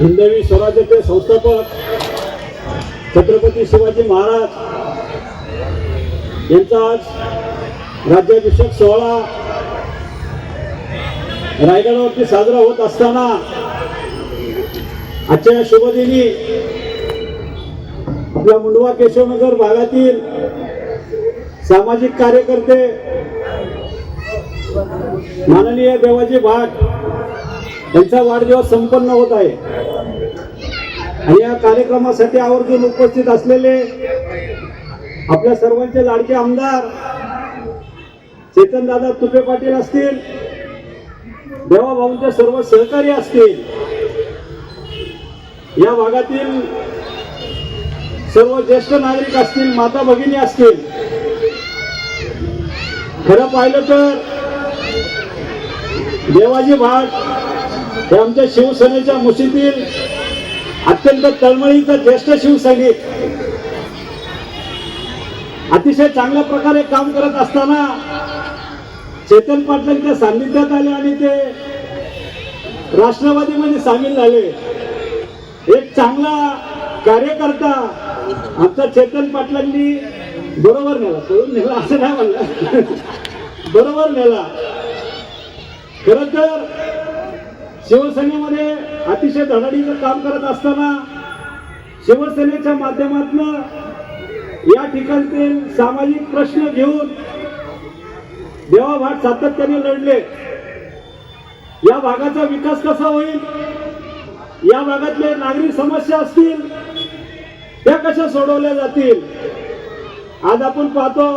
हिंदवी स्वराज्याचे संस्थापक छत्रपती शिवाजी महाराज यांचा आज राज्याभिषेक सोहळा रायगडावरती साजरा होत असताना आजच्या या शुभदिनी आपल्या मुंडवा केशवनगर भागातील सामाजिक कार्यकर्ते माननीय देवाजी भाट यांचा वाढदिवस संपन्न होत आहे. आणि या कार्यक्रमासाठी आवर्जून उपस्थित असलेले आपल्या सर्वांचे लाडके आमदार चेतनदादा तुपे पाटील असतील देवाभाऊंचे सर्व सहकारी असतील या भागातील सर्व ज्येष्ठ नागरिक असतील माता भगिनी असतील खरं पाहिलं तर देवाजी भाट हे आमच्या शिवसेनेच्या मुशीतील अत्यंत तळमळीचं ज्येष्ठ शिवसैनिक. अतिशय चांगल्या प्रकारे काम करत असताना चेतन पाटलांच्या सान्निध्यात आले आणि ते राष्ट्रवादीमध्ये सामील झाले. एक चांगला कार्यकर्ता आमचा चेतन पाटलांनी बरोबर नेला. पळून नेला असं नाही म्हणलं बरोबर नेला. खर तर शिवसेनेमध्ये अतिशय धडाडीचं काम करत असताना शिवसेनेच्या माध्यमातून या ठिकाणचे सामाजिक प्रश्न घेऊन देवाभाट सातत्याने लढले. या भागाचा विकास कसा होईल? या भागातले नागरिक समस्या असतील? त्या कशा सोडवल्या जातील? आज आपण पाहतो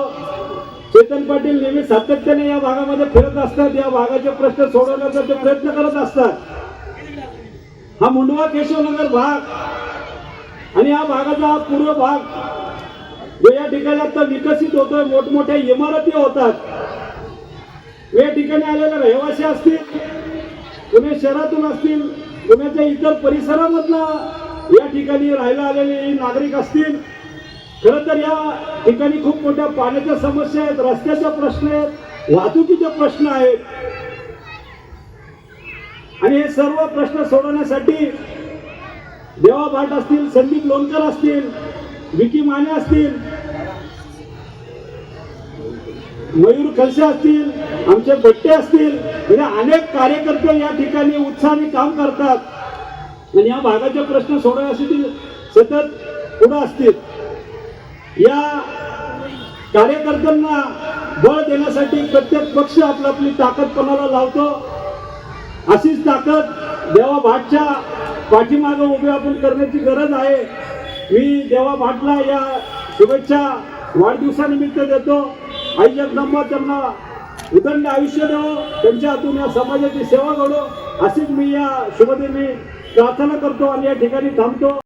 चेतन पाटील नेहमी सातत्याने या भागामध्ये फिरत असतात या भागाचे प्रश्न सोडवण्याचा ते प्रयत्न करत असतात. हा मुंडवा केशवनगर भाग आणि या भागाचा हा पूर्व भाग जो या ठिकाणी आता विकसित होतोय मोठमोठ्या इमारती होतात. या ठिकाणी आलेले रहिवासी असतील पुणे शहरातून असतील पुण्याच्या इतर परिसरामधला या ठिकाणी राहायला आलेले नागरिक असतील खर तर या ठिकाणी खूप मोठ्या पाण्याच्या समस्या आहेत रस्त्याचा प्रश्न आहेत वाहतुकीचे प्रश्न आहेत. आणि हे सर्व प्रश्न सोडवण्यासाठी देवा भाट असतील संदीप लोणकर असतील विकी माने असतील मयूर खलसे असतील आमचे भट्टे असतील म्हणजे अनेक कार्यकर्ते या ठिकाणी उत्साहाने काम करतात. आणि या भागाचे प्रश्न सोडवण्यासाठी सतत पुढे असतील. या कार्यकर्त्यांना बळ देण्यासाठी प्रत्येक पक्ष आपली आपली ताकद कोणाला लावतो? अशीच ताकद देवा भाटच्या पाठीमागं उभे आपण करण्याची गरज आहे. मी देवा भाटला या शुभेच्छा वाढदिवसानिमित्त देतो. आई जगदंबा त्यांना उदंड आयुष्य देवो त्यांच्या हातून या समाजाची सेवा घडो. अशीच मी या शुभदेवी प्रार्थना करतो आणि या ठिकाणी थांबतो.